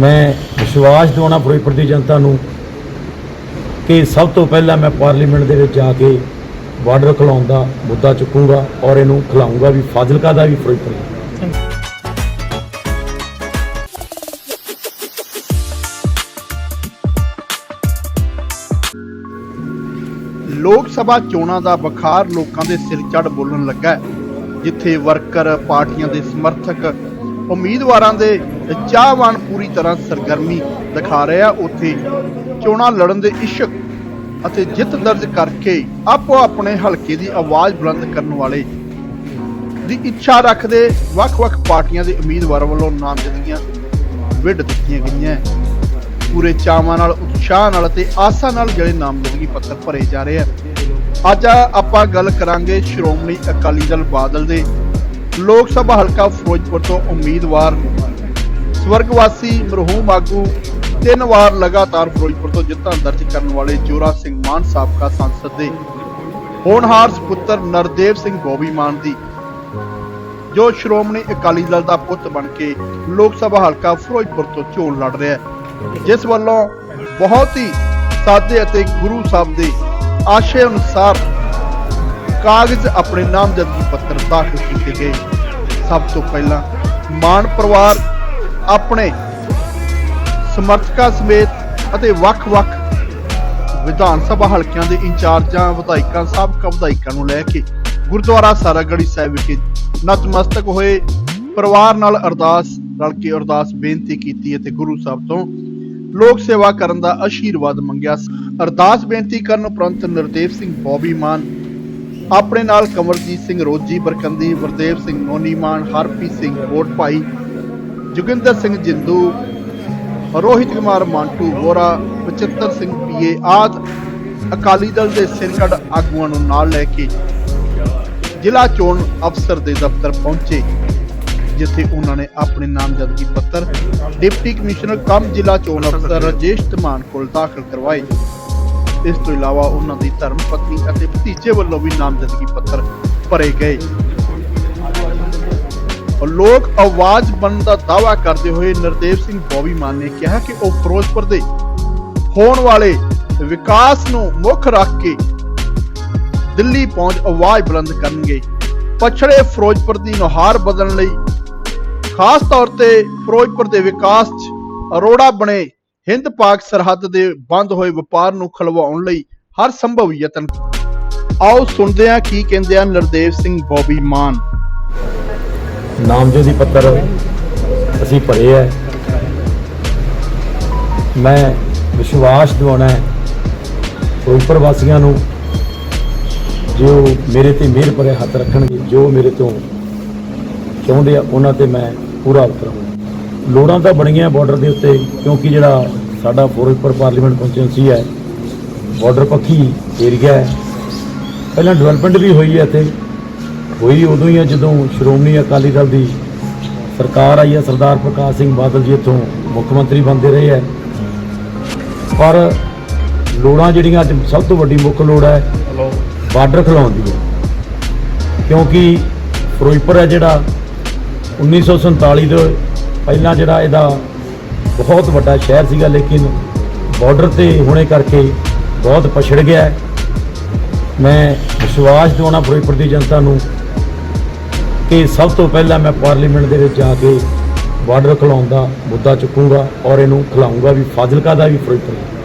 ਮੈਂ ਵਿਸ਼ਵਾਸ ਦਿਵਾਉਣਾ ਫਿਰੋਜ਼ਪੁਰ ਦੀ ਜਨਤਾ ਨੂੰ ਕਿ ਸਭ ਤੋਂ ਪਹਿਲਾਂ ਮੈਂ ਪਾਰਲੀਮੈਂਟ ਦੇ ਵਿੱਚ ਜਾ ਕੇ ਬਾਰਡਰ ਖਲਾਉਣ ਦਾ ਮੁੱਦਾ ਚੁੱਕੂੰਗਾ ਔਰ ਇਹਨੂੰ ਖਿਲਾਉਂਗਾ ਵੀ ਫਾਜ਼ਿਲਕਾ ਦਾ ਵੀ ਫਿਰੋਜ਼ਪੁਰ ਦਾ। ਲੋਕ ਸਭਾ ਚੋਣਾਂ ਦਾ ਬੁਖਾਰ ਲੋਕਾਂ ਦੇ ਸਿਰ ਚੜ ਬੋਲਣ ਲੱਗਾ ਹੈ, ਜਿੱਥੇ ਵਰਕਰ, ਪਾਰਟੀਆਂ ਦੇ ਸਮਰਥਕ, ਉਮੀਦਵਾਰਾਂ ਦੇ ਚਾਹਵਾਨ ਪੂਰੀ ਤਰ੍ਹਾਂ ਸਰਗਰਮੀ ਦਿਖਾ ਰਿਹਾ ਉੱਥੇ ਚੋਣਾਂ ਲੜਨ ਦੇ ਇਸ਼ਕ ਅਤੇ ਜਿੱਤ ਦਰਜ ਕਰਕੇ ਆਪੋ ਆਪਣੇ ਹਲਕੇ ਦੀ ਆਵਾਜ਼ ਬੁਲੰਦ ਕਰਨ ਵਾਲੇ ਦੀ ਇੱਛਾ ਰੱਖਦੇ ਵੱਖ-ਵੱਖ ਪਾਰਟੀਆਂ ਦੇ ਉਮੀਦਵਾਰਾਂ ਵੱਲੋਂ ਨਾਮਜ਼ਦਗੀਆਂ ਵਿੱਢ ਦਿੱਤੀਆਂ ਗਈਆਂ ਪੂਰੇ ਚਾਵਾਂ ਨਾਲ, ਉਤਸ਼ਾਹ ਨਾਲ ਅਤੇ ਆਸਾਂ ਨਾਲ ਜਿਹੜੇ ਨਾਮਜ਼ਦਗੀ ਪੱਤਰ ਭਰੇ ਜਾ ਰਹੇ ਆ ਅੱਜ ਆਪਾਂ ਗੱਲ ਕਰਾਂਗੇ ਸ਼੍ਰੋਮਣੀ ਅਕਾਲੀ ਦਲ ਬਾਦਲ ਦੇ ਲੋਕ ਸਭਾ ਹਲਕਾ ਫਿਰੋਜ਼ਪੁਰ ਤੋਂ ਉਮੀਦਵਾਰ ਸਵਰਗਵਾਸੀ ਮਰਹੂਮ ਆਗੂ ਤਿੰਨ ਵਾਰ ਲਗਾਤਾਰ ਫਿਰੋਜ਼ਪੁਰ ਤੋਂ ਜਿੱਤਾਂ ਦਰਜ ਕਰਨ ਵਾਲੇ ਜੋਰਾ ਸਿੰਘ ਮਾਨ ਸਾਬਕਾ ਸੰਸਦ ਦੇ ਹੋਣਹਾਰ ਸੁਪੁੱਤਰ ਨਰਦੇਵ ਸਿੰਘ ਬੋਬੀ ਮਾਨ ਦੀ। ਜੋ ਸ਼੍ਰੋਮਣੀ ਅਕਾਲੀ ਦਲ ਦਾ ਪੁੱਤ ਬਣ ਕੇ ਲੋਕ ਸਭਾ ਹਲਕਾ ਫਿਰੋਜ਼ਪੁਰ ਤੋਂ ਚੋਣ ਲੜ ਰਿਹਾ ਹੈ। ਜਿਸ ਵੱਲੋਂ ਬਹੁਤ ਹੀ ਸਾਦੇ ਅਤੇ ਗੁਰੂ ਸਾਹਿਬ ਦੇ ਆਸ਼ੇ ਅਨੁਸਾਰ ਕਾਗਜ਼ ਆਪਣੇ ਨਾਮਜ਼ਦਗੀ ਪੱਤਰ ਦਾਖਲ ਕੀਤੇ ਗਏ। ਸਭ ਤੋਂ ਪਹਿਲਾਂ ਮਾਨ ਪਰਿਵਾਰ ਆਪਣੇ ਸਮਰਥਕਾਂ ਸਮੇਤ ਅਤੇ ਵੱਖ-ਵੱਖ ਵਿਧਾਨ ਸਭਾ ਹਲਕਿਆਂ ਦੇ ਇੰਚਾਰਜਾਂ, ਵਿਧਾਇਕਾਂ, ਸਾਬਕਾ ਵਿਧਾਇਕਾਂ ਨੂੰ ਲੈ ਕੇ ਗੁਰਦੁਆਰਾ ਸਾਰਾਗੜੀ ਸਾਹਿਬ ਵਿਖੇ ਨਤਮਸਤਕ ਹੋਏ। ਪਰਿਵਾਰ ਨਾਲ ਅਰਦਾਸ, ਰਲ ਕੇ ਅਰਦਾਸ ਬੇਨਤੀ ਕੀਤੀ ਅਤੇ ਗੁਰੂ ਸਾਹਿਬ ਤੋਂ ਲੋਕ ਸੇਵਾ ਕਰਨ ਦਾ ਆਸ਼ੀਰਵਾਦ ਮੰਗਿਆ ਅਰਦਾਸ ਬੇਨਤੀ ਕਰਨ ਉਪਰੰਤ ਨਰਦੇਵ ਸਿੰਘ ਬੋਬੀ ਮਾਨ, ਆਪਣੇ ਨਾਲ ਕਮਰਜੀਤ ਸਿੰਘ ਰੋਜੀ ਬਰਕੰਦੀ ਵਰਦੇਵ ਸਿੰਘ ਨੋਨੀ ਮਾਨ, ਹਰਪ੍ਰੀਤ ਸਿੰਘ ਕੋਟ ਭਾਈ ਜੋਗਿੰਦਰ ਸਿੰਘ ਜਿੰਦੂ, ਰੋਹਿਤ ਕੁਮਾਰ ਮਾਂਟੂ, ਵੋਰਾ ਬਚਿੱਤਰ ਸਿੰਘ ਪੀਏ ਆਦ ਅਕਾਲੀ ਦਲ ਦੇ ਸਿਰਕੜ ਆਗੂਆਂ ਨੂੰ ਨਾਲ ਲੈ ਕੇ ਜ਼ਿਲ੍ਹਾ ਚੋਣ ਅਫਸਰ ਦੇ ਦਫ਼ਤਰ ਪਹੁੰਚੇ, ਜਿੱਥੇ ਉਹਨਾਂ ਨੇ ਆਪਣੇ ਨਾਮਜ਼ਦਗੀ ਪੱਤਰ ਡਿਪਟੀ ਕਮਿਸ਼ਨਰ ਕਮ ਜ਼ਿਲ੍ਹਾ ਚੋਣ ਅਫਸਰ ਰਾਜੇਸ਼ ਧਮਾਨ ਕੋਲ ਦਾਖਲ ਕਰਵਾਏ। ਇਸ ਤੋਂ ਇਲਾਵਾ ਉਹਨਾਂ ਦੀ ਧਰਮ ਪਤਨੀ ਅਤੇ ਭਤੀਜੇ ਵੱਲੋਂ ਵੀ ਨਾਮਜ਼ਦਗੀ ਪੱਤਰ ਭਰੇ ਗਏ। ਲੋਕ ਆਵਾਜ਼ ਬਣਨ ਦਾ ਦਾਅਵਾ ਕਰਦੇ ਹੋਏ ਨਰਦੇਵ ਸਿੰਘ ਬੋਬੀ ਮਾਨ ਨੇ ਕਿਹਾ ਕਿ ਉਹ ਫਿਰੋਜ਼ਪੁਰ ਦੇ ਹੋਣ ਵਾਲੇ ਵਿਕਾਸ ਨੂੰ ਮੁੱਖ ਰੱਖ ਕੇ ਦਿੱਲੀ ਪਹੁੰਚ ਆਵਾਜ਼ ਬੁਲੰਦ ਕਰਨਗੇ। ਪਛੜੇ ਫਿਰੋਜ਼ਪੁਰ ਦੀ ਨੁਹਾਰ ਬਦਲਣ ਲਈ ਖਾਸ ਤੌਰ ਤੇ ਫਿਰੋਜ਼ਪੁਰ ਦੇ ਵਿਕਾਸ 'ਚ ਅਰੋੜਾ ਬਣੇ ਹਿੰਦ ਪਾਕ ਸਰਹੱਦ ਦੇ ਬੰਦ ਹੋਏ ਵਪਾਰ ਨੂੰ ਖਲਵਾਉਣ ਲਈ ਹਰ ਸੰਭਵ ਯਤਨ। ਆਓ ਸੁਣਦੇ ਹਾਂ ਕੀ ਕਹਿੰਦੇ ਆ ਨਰਦੇਵ ਸਿੰਘ ਬੋਬੀ ਮਾਨ। ਨਾਮਜ਼ਦਗੀ ਪੱਤਰ ਅਸੀਂ ਭਰੇ ਹੈ। ਮੈਂ ਵਿਸ਼ਵਾਸ ਦਿਵਾਉਣਾ ਹੈ ਫਿਰੋਜ਼ਪੁਰ ਵਾਸੀਆਂ ਨੂੰ ਜੋ ਮੇਰੇ ਤੇ ਮਿਹਰ ਭਰੇ ਹੱਥ ਰੱਖਣਗੇ, ਜੋ ਮੇਰੇ ਤੋਂ ਚਾਹੁੰਦੇ ਆ, ਉਹਨਾਂ ਤੇ ਮੈਂ ਪੂਰਾ ਉਤਰਾਂਗਾ। ਲੋੜਾਂ ਤਾਂ ਬਣੀਆਂ ਬਾਰਡਰ ਦੇ ਉੱਤੇ, ਕਿਉਂਕਿ ਜਿਹੜਾ ਸਾਡਾ ਫਿਰੋਜ਼ਪੁਰ ਪਾਰਲੀਮੈਂਟ ਕੰਸਟੀਟਿਊਂਸੀ ਹੈ, ਬਾਰਡਰ ਪੱਖੀ ਏਰੀਆ ਹੈ। ਪਹਿਲਾਂ ਡਿਵੈਲਪਮੈਂਟ ਵੀ ਹੋਈ ਹੈ ਇੱਥੇ। ਹੋਈ ਉਦੋਂ ਹੀ ਆ ਜਦੋਂ ਸ਼੍ਰੋਮਣੀ ਅਕਾਲੀ ਦਲ ਦੀ ਸਰਕਾਰ ਆਈ ਹੈ ਸਰਦਾਰ ਪ੍ਰਕਾਸ਼ ਸਿੰਘ ਬਾਦਲ ਜੀ ਇੱਥੋਂ ਮੁੱਖ ਮੰਤਰੀ ਬਣਦੇ ਰਹੇ ਹੈ ਪਰ ਲੋੜਾਂ ਜਿਹੜੀਆਂ ਅੱਜ ਸਭ ਤੋਂ ਵੱਡੀ ਮੁੱਖ ਲੋੜ ਹੈ, ਬਾਰਡਰ ਖਿਲਾਉਣ ਦੀ। ਹੈ ਕਿਉਂਕਿ ਫਿਰੋਜ਼ਪੁਰ ਹੈ ਜਿਹੜਾ 1947 ਦੇ ਪਹਿਲਾਂ ਜਿਹੜਾ ਇਹਦਾ ਬਹੁਤ ਵੱਡਾ ਸ਼ਹਿਰ ਸੀਗਾ, ਲੇਕਿਨ ਬਾਰਡਰ ਤੇ ਹੋਣੇ ਕਰਕੇ ਬਹੁਤ ਪਛੜ ਗਿਆ। ਮੈਂ ਵਿਸ਼ਵਾਸ ਦਿਵਾਉਣਾ ਫਿਰੋਜ਼ਪੁਰ ਦੀ ਜਨਤਾ ਨੂੰ ਕਿ ਸਭ ਤੋਂ ਪਹਿਲਾਂ ਮੈਂ ਪਾਰਲੀਮੈਂਟ ਦੇ ਵਿੱਚ ਜਾ ਕੇ ਬਾਰਡਰ ਖਲਾਉਣ ਦਾ ਮੁੱਦਾ ਚੁੱਕੂੰਗਾ ਔਰ ਇਹਨੂੰ ਖਿਲਾਉਂਗਾ ਵੀ ਫਾਜ਼ਿਲਕਾ ਦਾ ਵੀ ਫਿਰੋਜ਼ਪੁਰ